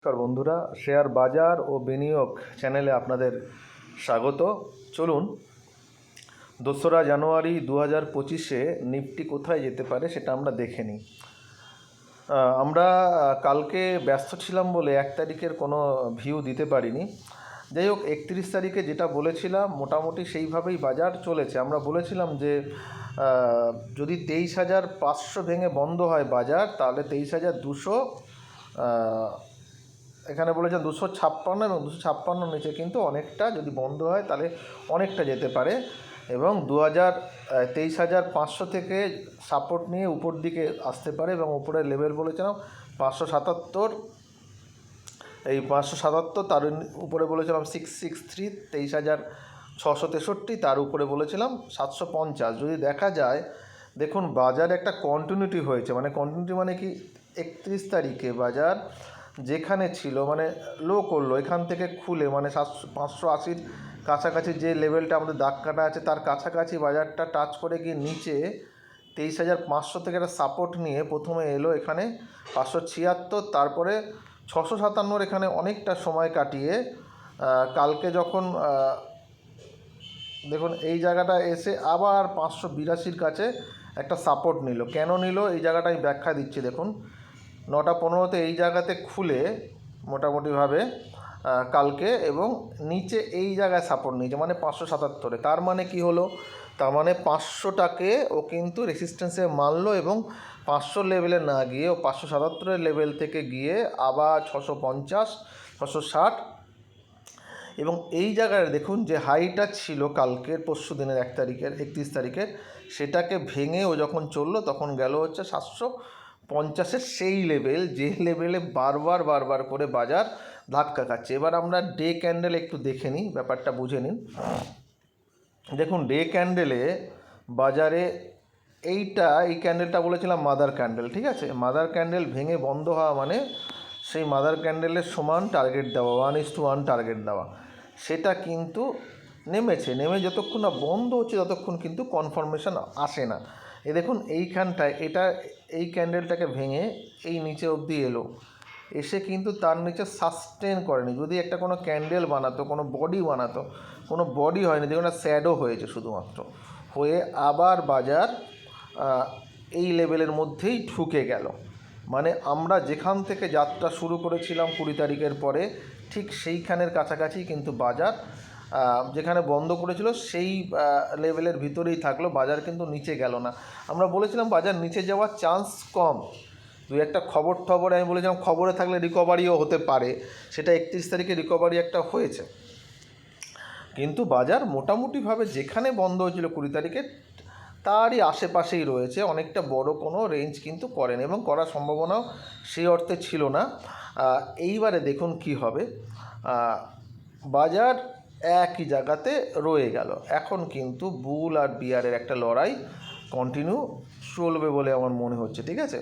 নমস্কার বন্ধুরা, শেয়ার বাজার ও বিনিয়োগ চ্যানেলে আপনাদের স্বাগত। চলুন, দোসরা জানুয়ারি দু হাজার পঁচিশে নিফটি কোথায় যেতে পারে সেটা আমরা দেখে নিই। আমরা কালকে ব্যস্ত ছিলাম বলে এক তারিখের কোনো ভিউ দিতে পারিনি। যাই হোক, একত্রিশ তারিখে যেটা বলেছিলাম, মোটামুটি সেইভাবেই বাজার চলেছে। আমরা বলেছিলাম যে যদি তেইশ হাজার পাঁচশো ভেঙে বন্ধ হয় বাজার, তাহলে তেইশ হাজার দুশো এখানে বলেছেন দুশো ছাপ্পান্ন এবং দুশো ছাপ্পান্ন নিচে কিন্তু অনেকটা যদি বন্ধ হয় তাহলে অনেকটা যেতে পারে এবং দু হাজার তেইশ হাজার পাঁচশো থেকে সাপোর্ট নিয়ে উপর দিকে আসতে পারে এবং উপরের লেভেল বলেছিলাম পাঁচশো সাতাত্তর, এই পাঁচশো সাতাত্তর তার উপরে বলেছিলাম সিক্স সিক্স থ্রি তেইশ হাজার ছশো তেষট্টি, তার উপরে বলেছিলাম সাতশো পঞ্চাশ। যদি দেখা যায়, দেখুন বাজার একটা কন্টিনিউটি হয়েছে মানে কন্টিনিউটি মানে কি? একত্রিশ তারিখে বাজার যেখানে ছিল মানে লো করল, এখান থেকে খুলে মানে সাতশো, পাঁচশো আশির কাছাকাছি যে লেভেলটা আমাদের দাগ কাটা আছে, তার কাছাকাছি বাজারটা টাচ করে গিয়ে নিচে তেইশ হাজার পাঁচশো থেকে একটা সাপোর্ট নিয়ে প্রথমে এলো এখানে পাঁচশো ছিয়াত্তর, তারপরে ছশো সাতান্নর এখানে অনেকটা সময় কাটিয়ে কালকে যখন দেখুন এই জায়গাটা এসে আবার পাঁচশো বিরাশির কাছে একটা সাপোর্ট নিল। কেন নিল? এই জায়গাটা আমি ব্যাখ্যা দিচ্ছি, দেখুন। নটা পনেরোতে এই জায়গাতে খুলে মোটামুটিভাবে কালকে এবং নিচে এই জায়গায় সাপোর্ট নিয়েছে মানে পাঁচশো সাতাত্তরে। তার মানে কি হলো? তার মানে পাঁচশোটাকে ও কিন্তু রেসিস্ট্যান্সে মারলো এবং পাঁচশো লেভেলে না গিয়ে ও পাঁচশো সাতাত্তরের লেভেল থেকে গিয়ে আবার ছশো পঞ্চাশ, ছশো ষাট এবং এই জায়গায় দেখুন যে হাইটা ছিল কালকের, পরশু দিনের এক তারিখের, একত্রিশ তারিখের, সেটাকে ভেঙে ও যখন চলল তখন গেল হচ্ছে সাতশো পঞ্চাশের সেই লেভেল যে লেভেলে বারবার বারবার করে বাজার ধাক্কা খাচ্ছে। এবার আমরা ডে ক্যান্ডেল একটু দেখে নিই, ব্যাপারটা বুঝে নিন। দেখুন ডে ক্যান্ডেলে বাজারে এইটা, এই ক্যান্ডেলটা বলেছিলাম মাদার ক্যান্ডেল ঠিক আছে? মাদার ক্যান্ডেল ভেঙে বন্ধ হওয়া মানে সেই মাদার ক্যান্ডেলের সমান টার্গেট দেওয়া one is to one target দেওয়া। সেটা কিন্তু নেমেছে, নেমে যতক্ষণ না বন্ধ হচ্ছে, ততক্ষণ কিন্তু কনফার্মেশন আসে না। এ দেখুন, এইখানটায়, এটা এই ক্যান্ডেলটাকে ভেঙে এই নিচে অবধি এলো। এসে কিন্তু তার নিচে সাস্টেন করেনি। যদি একটা কোনো ক্যান্ডেল বানাতো, কোনো বডি বানাতো, কোনো বডি হয়নি একটা স্যাডও হয়েছে শুধুমাত্র। হয়ে আবার বাজার এই লেভেলের মধ্যেই ঢুকে গেল। মানে আমরা যেখান থেকে যাত্রা শুরু করেছিলাম কুড়ি তারিখের পরে, ঠিক সেইখানের কাছাকাছি কিন্তু বাজার যেখানে বন্ধ করেছিল, সেই লেভেলের ভিতরেই থাকল, বাজার কিন্তু নিচে গেল না। আমরা বলেছিলাম, বাজার নিচে যাওয়ার চান্স কম। দু একটা খবর টবরে আমি বলেছিলাম, খবরে থাকলে রিকভারিও হতে পারে। সেটা একত্রিশ তারিখে রিকভারি একটা হয়েছে। কিন্তু বাজার মোটামুটিভাবে যেখানে বন্ধ হয়েছিল কুড়ি তারিখে, তারই আশেপাশেই রয়েছে। অনেকটা বড় কোনো রেঞ্জ কিন্তু করেন এবং করার সম্ভাবনাও সেই অর্থে ছিল না। এইবারে দেখুন কি হবে। বাজার একই জায়গাতে রয়ে গেল। এখন কিন্তু বুল আর বিয়ারের একটা লড়াই কন্টিনিউ চলবে বলে আমার মনে হচ্ছে, ঠিক আছে?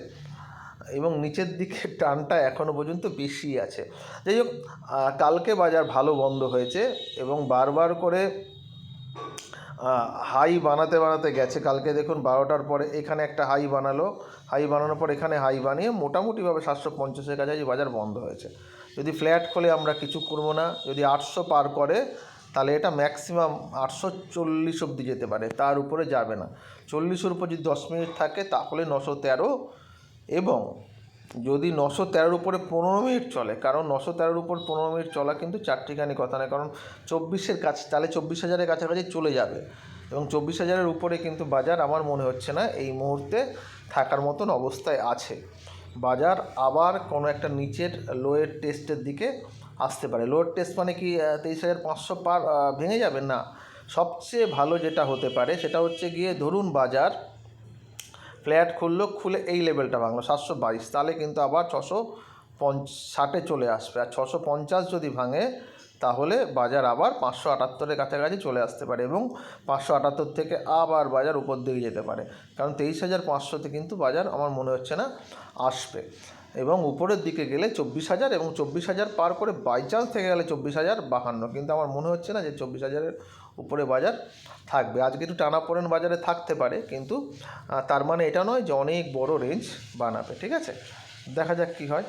এবং নিচের দিকে টানটা এখনও পর্যন্ত বেশি আছে। যাই হোক কালকে বাজার ভালো বন্ধ হয়েছে এবং বারবার করে হাই বানাতে বানাতে গেছে। কালকে দেখুন বারোটার পরে এখানে একটা হাই বানালো। হাই বানানোর পর এখানে হাই বানিয়ে মোটামুটিভাবে সাতশো পঞ্চাশের কাছাকাছি বাজার বন্ধ হয়েছে। যদি ফ্ল্যাট খোলে আমরা কিছু করব না, যদি আটশো পার করে, তাহলে এটা ম্যাক্সিমাম আটশো চল্লিশ অবধি যেতে পারে, তার উপরে যাবে না। চল্লিশের উপর যদি দশ মিনিট থাকে, তাহলে নশো তেরো এবং যদি নশো তেরোর উপরে পনেরো মিনিট চলে, কারণ নশো তেরোর উপর পনেরো মিনিট চলা কিন্তু চারটিখানি কথা নয়, কারণ চব্বিশের কাছে, তাহলে চব্বিশ হাজারের কাছাকাছি চলে যাবে। এবং চব্বিশ হাজারের উপরে কিন্তু বাজার আমার মনে হচ্ছে না এই মুহূর্তে থাকার মতন অবস্থায় আছে। বাজার আবার কোনো একটা নিচের লোয়ের টেস্টের দিকে আসতে পারে। লোয়ের টেস্ট মানে কি তেইশ হাজার পাঁচশো পার ভেঙে যাবে? না। সবচেয়ে ভালো যেটা হতে পারে সেটা হচ্ছে গিয়ে ধরুন বাজার ফ্ল্যাট খুললো, খুলে এই লেভেলটা ভাঙলো, সাতশো বাইশ। তাহলে কিন্তু আবার ছশো পঞ্চ, ষাটে চলে আসবে। আর ছশো পঞ্চাশ যদি ভাঙে তাহলে বাজার আবার পাঁচশো আটাত্তরের কাছাকাছি চলে আসতে পারে এবং পাঁচশো আটাত্তর থেকে আবার বাজার উপর দিকে যেতে পারে। কারণ তেইশ হাজার পাঁচশোতে কিন্তু বাজার আমার মনে হচ্ছে না আসবে। এবং উপরের দিকে গেলে চব্বিশ হাজার এবং চব্বিশ হাজার পার করে বাই চান্স থেকে গেলে চব্বিশ হাজার বাহান্ন। কিন্তু আমার মনে হচ্ছে না যে চব্বিশ হাজারের উপরে বাজার থাকবে। আজকে একটু টানাপোড়েন বাজারে থাকতে পারে, কিন্তু তার মানে এটা নয় যে অনেক বড় রেঞ্জ বানাবে, ঠিক আছে? দেখা যাক কী হয়।